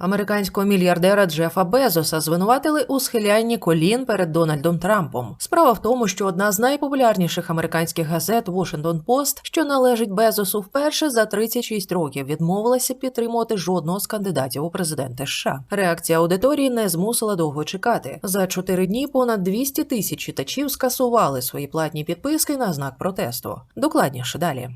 Американського мільярдера Джефа Безоса звинуватили у схилянні колін перед Дональдом Трампом. Справа в тому, що одна з найпопулярніших американських газет Washington Post, що належить Безосу, вперше за 36 років відмовилася підтримувати жодного з кандидатів у президенти США. Реакція аудиторії не змусила довго чекати. За чотири дні понад 200 тисяч читачів скасували свої платні підписки на знак протесту. Докладніше далі.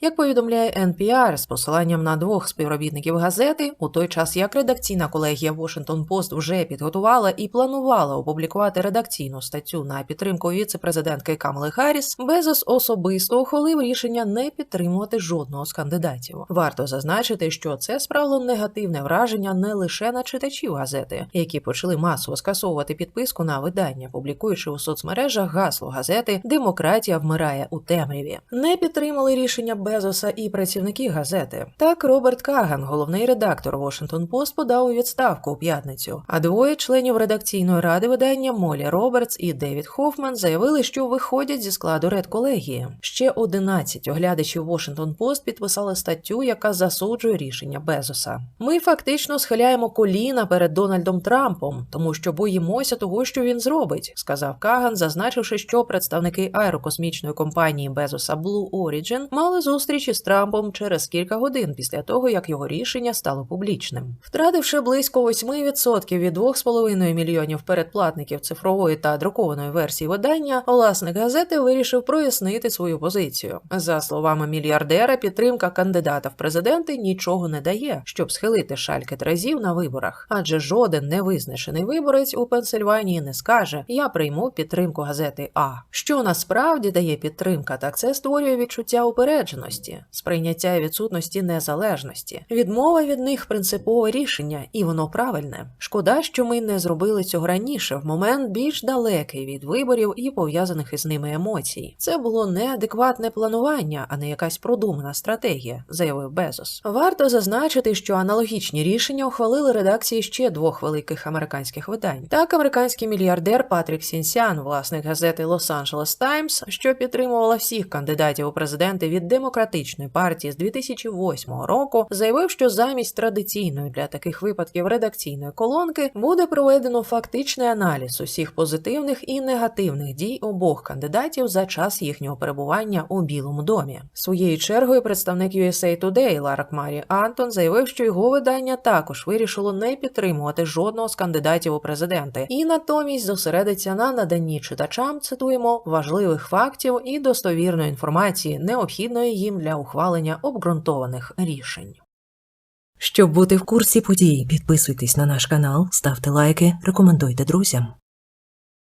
Як повідомляє NPR з посиланням на двох співробітників газети, у той час як редакційна колегія Washington Post вже підготувала і планувала опублікувати редакційну статтю на підтримку віце-президентки Камали Харріс, Безос особисто ухвалив рішення не підтримувати жодного з кандидатів. Варто зазначити, що це справило негативне враження не лише на читачів газети, які почали масово скасовувати підписку на видання, публікуючи у соцмережах гасло газети Демократія вмирає у темряві. Не підтримали рішення Безоса і працівники газети. Так, Роберт Каган, головний редактор Washington Post, подав у відставку у п'ятницю. А двоє членів редакційної ради видання Молі Робертс і Девід Хофман заявили, що виходять зі складу редколегії. Ще 11 оглядачів Washington Post підписали статтю, яка засуджує рішення Безоса. Ми фактично схиляємо коліна перед Дональдом Трампом, тому що боїмося того, що він зробить, сказав Каган, зазначивши, що представники аерокосмічної компанії Безоса Blue Origin мали зустріч із Трампом через кілька годин після того, як його рішення стало публічним. Втративши близько 8% від 2,5 мільйонів передплатників цифрової та друкованої версії видання, власник газети вирішив прояснити свою позицію. За словами мільярдера, підтримка кандидата в президенти нічого не дає, щоб схилити шальки разів на виборах, адже жоден невизначений виборець у Пенсильванії не скаже: Я прийму підтримку газети А. Що насправді дає підтримка, так це створює відчуття упередженості, сприйняття відсутності незалежності. Відмова від них принципове рішення, і воно правильне. Шкода, що ми не зробили цього раніше, в момент більш далекий від виборів і пов'язаних із ними емоцій. Це було неадекватне планування, а не якась продумана стратегія, заявив Безос. Варто зазначити, що аналогічні рішення ухвалили редакції ще двох великих американських видань. Так, американський мільярдер Патрік Сінсян, власник газети Angeles Times, що підтримувала всіх кандидатів у президенти від демократичної партії з 2008 року, заявив, що замість традиційної для таких випадків редакційної колонки буде проведено фактичний аналіз усіх позитивних і негативних дій обох кандидатів за час їхнього перебування у Білому домі. Своєю чергою представник USA Today Ларк Марі Антон заявив, що його видання також вирішило не підтримувати жодного з кандидатів у президенти і натомість зосередиться на наданні читачам, цитуємо, важливих фактів і достовірної інформації, необхідної їм для ухвалення обґрунтованих рішень. Щоб бути в курсі подій, підписуйтесь на наш канал, ставте лайки, рекомендуйте друзям.